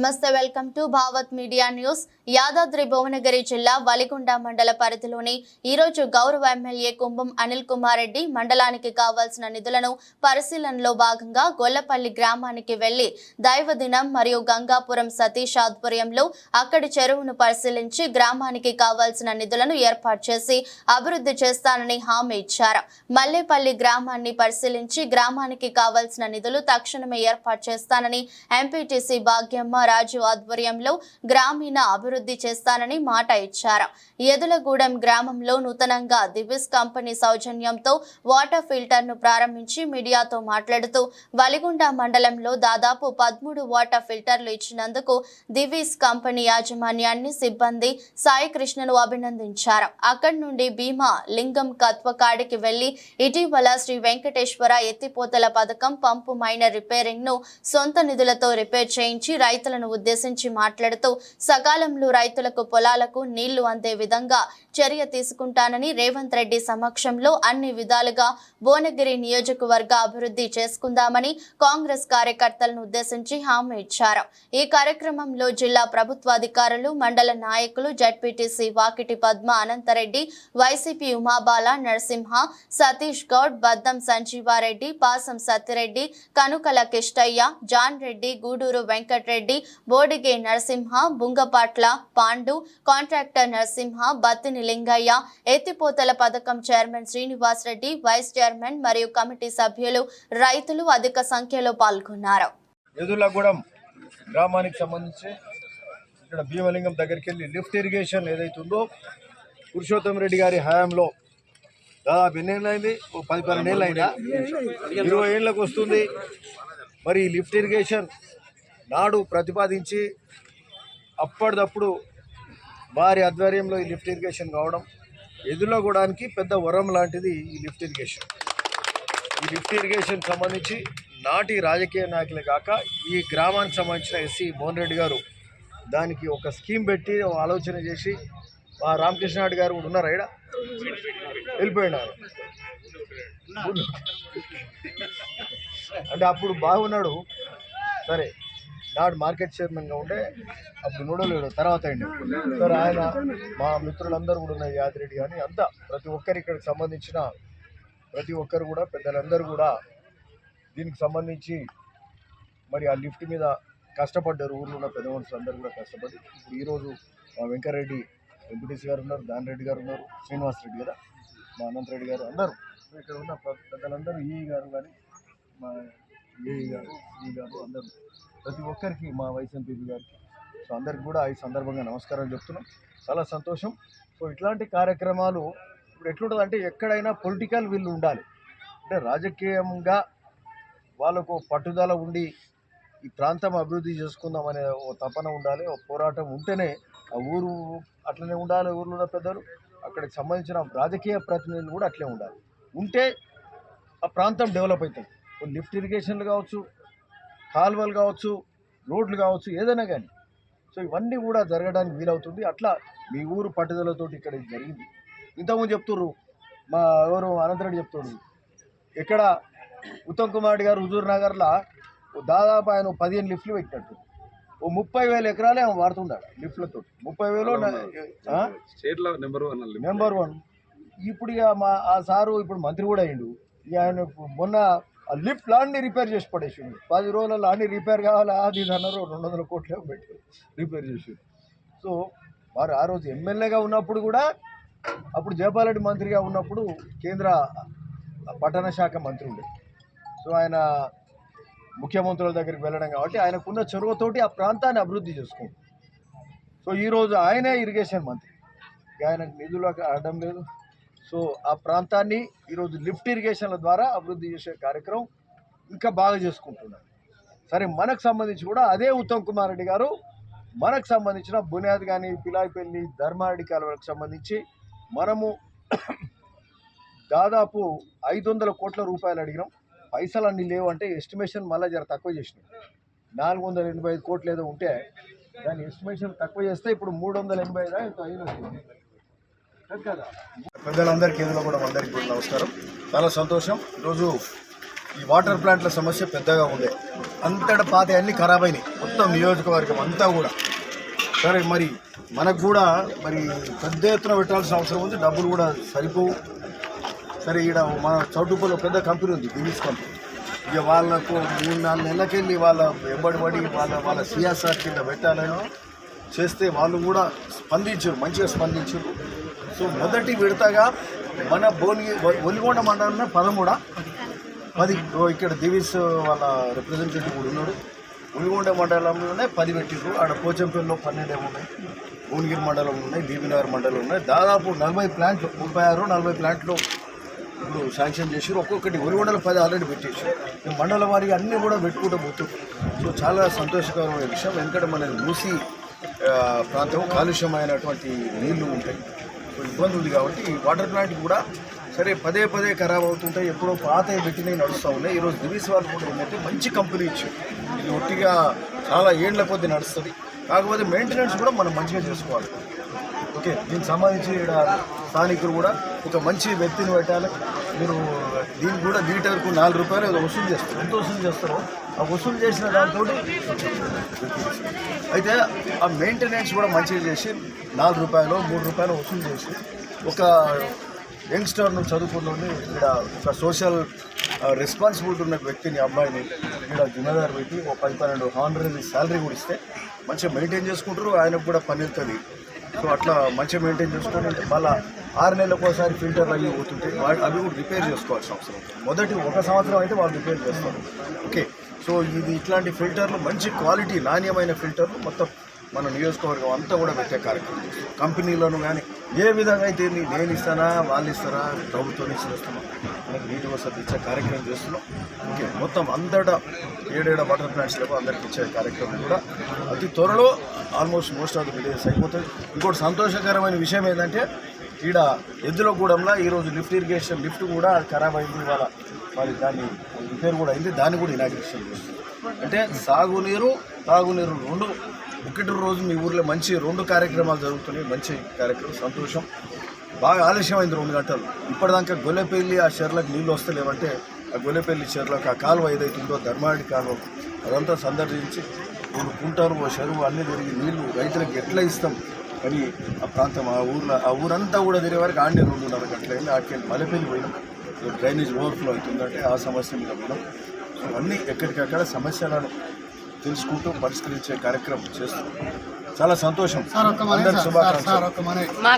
నమస్తే welcome to Bhavat media news. Yadadri Bhuvanagiri జిల్లా వలిగొండ మండల పరిధిలోని ఈరోజు గౌరవ ఎమ్మెల్యే కుంభం అనిల్ కుమార్ రెడ్డి మండలానికి కావాల్సిన నిధులను పరిశీలనలో భాగంగా గొల్లపల్లి గ్రామానికి వెళ్ళి దైవ దినం మరియు గంగాపురం సతీష్ ఆధ్వర్యంలో అక్కడి చెరువును పరిశీలించి గ్రామానికి కావాల్సిన నిధులను ఏర్పాటు చేసి అభివృద్ధి చేస్తానని హామీ ఇచ్చారు. మల్లేపల్లి గ్రామాన్ని పరిశీలించి గ్రామానికి కావాల్సిన నిధులు తక్షణమే ఏర్పాటు చేస్తానని ఎంపీటీసీ భాగ్యమ్మ రాజు ఆధ్వర్యంలో గ్రామీణ అభివృద్ధి చేస్తానని మాట ఇచ్చారు. ఎదులగూడెం గ్రామంలో నూతనంగా దివిస్ కంపెనీ సౌజన్యంతో వాటర్ ఫిల్టర్ను ప్రారంభించి మీడియాతో మాట్లాడుతూ వలిగొండ మండలంలో దాదాపు పదమూడు వాటర్ ఫిల్టర్లు ఇచ్చినందుకు దివిస్ కంపెనీ యాజమాన్యాన్ని సిబ్బంది సాయి కృష్ణను అభినందించారు. అక్కడి నుండి భీమా లింగం కత్వకాడికి వెళ్ళి ఇటీవల శ్రీ వెంకటేశ్వర ఎత్తిపోతల పథకం పంపు మైనర్ రిపేరింగ్ను సొంత నిధులతో రిపేర్ చేయించి రైతులను ఉద్దేశించి మాట్లాడుతూ సకాలంలో రైతులకు పొలాలకు నీళ్ళు అందే విధంగా చర్య తీసుకుంటానని రేవంత్ రెడ్డి సమక్షంలో అన్ని విధాలుగా భువనగిరి నియోజకవర్గ అభివృద్ధి చేసుకుందామని కాంగ్రెస్ కార్యకర్తలను ఉద్దేశించి హామీ ఇచ్చారు. ఈ కార్యక్రమంలో జిల్లా ప్రభుత్వాధికారులు మండల నాయకులు ZPTC Vakiti Padma Anantareddy YCP Umabala Narasimha Satish Goud Baddam Sanjeevareddy Pasam Satyareddy Kanukala Kistaiah John Reddy Gudur Venkatreddy Bodige Narasimha Bungapatla Pandu contractor Narasimha Battini Lingaiah ఎత్తిపోతల పథకం chairman Srinivas Reddy vice chairman మరియు committee సభ్యులు రైతులు అధిక సంఖ్యలో పాల్గొన్నారు. గ్రామానికి సంబంధించి ఇక్కడ భీమలింగం దగ్గరికి వెళ్ళి లిఫ్ట్ ఇరిగేషన్ ఏదైతే ఉందో పురుషోత్తం రెడ్డి గారి హయాంలో దాదాపు ఎన్నేళ్ళైంది ఓ పది పన్నెండు అయినా ఇరవై ఏళ్ళకు వస్తుంది. మరి లిఫ్ట్ ఇరిగేషన్ నాడు ప్రతిపాదించి అప్పటిదప్పుడు వారి ఆధ్వర్యంలో ఈ లిఫ్ట్ ఇరిగేషన్ కావడం ఎదుర్లగూడానికి పెద్ద వరం లాంటిది ఈ లిఫ్ట్ ఇరిగేషన్. ఈ లిఫ్ట్ ఇరిగేషన్ సంబంధించి నాటి రాజకీయ నాయకులే కాక ఈ గ్రామానికి సంబంధించిన ఎస్సీ మోహన్ రెడ్డి గారు దానికి ఒక స్కీమ్ పెట్టి ఆలోచన చేసి మా రామకృష్ణారెడ్డి గారు కూడా ఉన్నారు ఇక్కడ వెళ్ళిపోయినారు. అంటే అప్పుడు బాగున్నాడు. సరే. నాడు మార్కెట్ చైర్మన్గా ఉండే అప్పుడు నూడలేడు తర్వాత అండి. సరే ఆయన మా మిత్రులందరూ కూడా ఉన్న యాదిరెడ్డి కానీ అంతా. ప్రతి ఒక్కరి ఇక్కడికి సంబంధించిన ప్రతి ఒక్కరు కూడా పెద్దలందరూ కూడా దీనికి సంబంధించి మరి ఆ లిఫ్ట్ మీద కష్టపడ్డారు. ఊర్లో ఉన్న పెద్ద మనుషులు అందరూ కూడా కష్టపడి ఇప్పుడు ఈరోజు మా వెంకరెడ్డి వెంకటేష్ గారు ఉన్నారు దానిరెడ్డి గారు ఉన్నారు శ్రీనివాస్ రెడ్డి కదా మా అనంతరెడ్డి గారు అందరూ. ఇక్కడ ఉన్న పెద్దలందరూ ఈ గారు కానీ మా ఏఈ గారు ఈ గారు అందరూ. ప్రతి ఒక్కరికి మా వైస్ ఎంపీపీ గారికి. సో అందరికి కూడా ఈ సందర్భంగా నమస్కారం చెప్తున్నాం. చాలా సంతోషం. సో ఇట్లాంటి కార్యక్రమాలు ఇప్పుడు ఎట్లుంటుంది అంటే ఎక్కడైనా పొలిటికల్ వీళ్ళు ఉండాలి. అంటే రాజకీయంగా వాళ్ళకు పట్టుదల ఉండి ఈ ప్రాంతం అభివృద్ధి చేసుకుందాం అనే ఓ తపన ఉండాలి. ఓ పోరాటం ఉంటేనే ఆ ఊరు అట్లనే ఉండాలి. ఊర్లో ఉన్న పెద్దలు అక్కడికి సంబంధించిన రాజకీయ ప్రతినిధులు కూడా అట్లే ఉండాలి. ఉంటే ఆ ప్రాంతం డెవలప్ అవుతుంది. లిఫ్ట్ ఇరిగేషన్లు కావచ్చు కాలువలు కావచ్చు రోడ్లు కావచ్చు ఏదైనా కానీ. సో ఇవన్నీ కూడా జరగడానికి వీలవుతుంది. అట్లా మీ ఊరు పట్టుదలతోటి ఇక్కడ జరిగింది. ఇంతకుముందు చెప్తుర్రు మా ఎవరు అనంతరెడ్డి చెప్తున్నారు ఇక్కడ ఉత్తమ్ కుమార్ గారు హుజూర్ నగర్లో దాదాపు ఆయన పదిహేను లిఫ్ట్లు పెట్టినట్టు. ఓ ముప్పై వేల ఎకరాలే ఆయన వాడుతున్నాడు లిఫ్ట్లతో ముప్పై వేలు నెంబర్ వన్. Number one. ఇప్పుడు ఇక మా ఆ సారు ఇప్పుడు మంత్రి కూడా ఇక ఆయన మొన్న ఆ లిఫ్ట్ లాంటి రిపేర్ చేసి పడేసిండు. పది రోజుల అన్ని రిపేర్ కావాలి అది ఇది అన్నారు రెండు వందల కోట్లు పెట్టి రిపేర్ చేసి సో వారు ఆ రోజు ఎమ్మెల్యేగా ఉన్నప్పుడు కూడా అప్పుడు జయపాలరెడ్డి మంత్రిగా ఉన్నప్పుడు కేంద్ర పట్టణ శాఖ మంత్రి ఉండే. సో ఆయన ముఖ్యమంత్రుల దగ్గరికి వెళ్ళడం కాబట్టి ఆయనకున్న చొరవతోటి ఆ ప్రాంతాన్ని అభివృద్ధి చేసుకుంది సో ఈరోజు ఆయనే ఇరిగేషన్ మంత్రి. ఆయనకు నిధులు అడ్డం లేదు. సో ఆ ప్రాంతాన్ని ఈరోజు లిఫ్ట్ ఇరిగేషన్ల ద్వారా అభివృద్ధి చేసే కార్యక్రమం ఇంకా బాగా చేసుకుంటున్నారు. సరే మనకు సంబంధించి కూడా అదే ఉత్తమ్ కుమార్ రెడ్డి గారు మనకు సంబంధించిన బునియాద్ కానీ పిలాయిపల్లి ధర్మారెడ్డి కాలువలకు సంబంధించి మనము దాదాపు ఐదు వందల కోట్ల రూపాయలు అడిగినాం. పైసలు అన్ని లేవు అంటే ఎస్టిమేషన్ మళ్ళీ జర తక్కువ చేసినాం. నాలుగు వందల ఎనభై ఐదు కోట్లు ఏదో ఉంటే దాని ఎస్టిమేషన్ తక్కువ చేస్తే ఇప్పుడు మూడు వందల ఎనభై ఐదు ఎంతో అయినట్టుంది కదా పెద్దలందరికీ ఇందులో కూడా అందరికీ కూడా నమస్కారం. చాలా సంతోషం. ఈరోజు ఈ వాటర్ ప్లాంట్ల సమస్య పెద్దగా ఉంది అంతటా పాత అన్నీ ఖరాబ్ అయినాయి. మొత్తం నియోజకవర్గం అంతా కూడా. సరే మరి మనకు కూడా మరి పెద్ద ఎత్తున పెట్టాల్సిన అవసరం ఉంది. డబ్బులు కూడా సరిపోవు. సరే ఈడ మన చౌటుపల్లి పెద్ద కంపెనీ ఉంది బిజినెస్ కంపెనీ. ఇక వాళ్ళకు మూడు నాలుగు నెలలకెళ్ళి వాళ్ళ వెంబడి పడి వాళ్ళ వాళ్ళ సిఎస్ఆర్ కింద పెట్టాలని చేస్తే వాళ్ళు కూడా స్పందించారు మంచిగా స్పందించారు. సో మొదటి విడతగా మన బోలి ఒలిగొండ మండలంలో పదమూడ? పది. ఇక్కడ దివీస్ వాళ్ళ రిప్రజెంటేటివ్ కూడా ఉన్నాడు. ఒలిగొండ మండలంలోనే పది పెట్టిండ్రు ఆడ పోచంపల్లిలో పన్నెండే ఉన్నాయి. భువనగిరి మండలం ఉన్నాయి. బీబీనగర్ మండలం ఉన్నాయి. దాదాపు నలభై ప్లాంట్లు ముప్పై ఆరు నలభై ప్లాంట్లు ఇప్పుడు శాంక్షన్ చేసి ఒక్కొక్కటి ఒలిగొండలు పది ఆల్రెడీ పెట్టేసి ఈ మండల వారికి అన్నీ కూడా పెట్టుకుంటూ పోతుంది సో చాలా సంతోషకరమైన విషయం. ఎందుకంటే మన మూసి ప్రాంతం కాలుష్యమైనటువంటి నీళ్ళు ఉంటాయి. ఇబ్బంది ఉంది కాబట్టి ఈ వాటర్ ప్లాంట్ కూడా సరే పదే పదే ఖరాబ్ అవుతుంటాయి ఎప్పుడో పాత పెట్టినవి నడుస్తూ ఉన్నాయి. ఈరోజు దివీస్ వాళ్ళు కూడా ఏంటంటే మంచి కంపెనీ ఇచ్చారు. ఇది ఒట్టిగా చాలా ఏండ్ల కొద్ది నడుస్తుంది. కాకపోతే మెయింటెనెన్స్ కూడా మనం మంచిగా చేసుకోవాలి. ఓకే దీనికి సంబంధించి ఈడ స్థానికులు కూడా ఒక మంచి వ్యక్తిని పెట్టాలి. మీరు దీనికి కూడా లీటర్కు నాలుగు రూపాయలు వసూలు చేస్తారు. ఎంత వసూలు చేస్తారో ఆ వసూలు చేసిన దాంతో అయితే ఆ మెయింటెనెన్స్ కూడా మంచిగా చేసి నాలుగు రూపాయలు మూడు రూపాయలు వసూలు చేసి ఒక యంగ్స్టర్ నుంచి చదువుకున్నోని ఇక్కడ ఒక సోషల్ రెస్పాన్సిబిలిటీ ఉన్న వ్యక్తిని అబ్బాయిని ఇక్కడ జిమ్మదారు పెట్టి ఒక పది పన్నెండు హానరీ శాలరీ కూడా ఇస్తే మంచిగా మెయింటైన్ చేసుకుంటారు. ఆయనకు కూడా పని ఇస్తుంది సో అట్లా మంచిగా మెయింటైన్ చేసుకొని మళ్ళీ ఆరు నెలలకు ఒకసారి ఫిల్టర్లు అవి పోతుంటాయి వా- అవి కూడా రిపేర్ చేసుకోవాల్సిన అవసరం ఉంటుంది. మొదటి ఒక సంవత్సరం అయితే వాళ్ళు రిపేర్ చేస్తారు. ఓకే సో ఇది ఇట్లాంటి ఫిల్టర్లు మంచి క్వాలిటీ నాణ్యమైన ఫిల్టర్లు మొత్తం మన నియోజకవర్గం అంతా కూడా పెట్టే కార్యక్రమం. కంపెనీలను కానీ ఏ విధంగా అయితే నేను ఇస్తానా వాళ్ళు ఇస్తారా ప్రభుత్వం నుంచి చేస్తున్నాం మనకి నీటి వసతి ఇచ్చే కార్యక్రమం చేస్తున్నాం. ఓకే మొత్తం అంతటా ఏడేడ వాటర్ ప్లాంట్స్లకు అందరికి ఇచ్చే కార్యక్రమం కూడా అతి త్వరలో almost most of the villages అయిపోతుంది ఇంకోటి సంతోషకరమైన విషయం ఏంటంటే ఈడ ఎద్దులగూడెంలో ఈరోజు లిఫ్ట్ ఇరిగేషన్ లిఫ్ట్ కూడా ఖరాబ్ అయింది వాళ్ళ మరి దాన్ని రిపేర్ కూడా అయింది దాన్ని కూడా ఇనాగ్రేషన్ చేస్తుంది. అంటే సాగునీరు తాగునీరు రెండు ఒకటి రోజు మీ ఊర్లో మంచి రెండు కార్యక్రమాలు జరుగుతున్నాయి. మంచి కార్యక్రమం సంతోషం. బాగా ఆలస్యమైంది రెండు గంటలు. ఇప్పటిదాకా గొల్లెపల్లి ఆ చెర్లకు నీళ్ళు వస్తలేవంటే ఆ గొల్లెపల్లి చెర్లకు ఆ కాలువ ఏదైతుందో ధర్మాడి కాలువ అదంతా సందర్శించి రెండు కుంటారు ఓ చెరువు అన్నీ తిరిగి నీళ్ళు రైతులకు ఎట్లా ఇస్తాం అని ఆ ప్రాంతం ఆ ఊర్లో ఆ ఊరంతా కూడా తిరిగే వరకు ఆండే రెండున్నర గంటలైంది. ఆడికెళ్ళి మలపెల్లి పోయినాం. డ్రైనేజ్ ఓవర్ఫ్లో అవుతుందంటే ఆ సమస్య మీద పోయినాం అన్నీ ఎక్కడికక్కడ సమస్యలను తెలుసుకుంటూ పరిష్కరించే కార్యక్రమం చేస్తున్నాం. చాలా సంతోషం. అందరికి శుభాకాంక్షలు.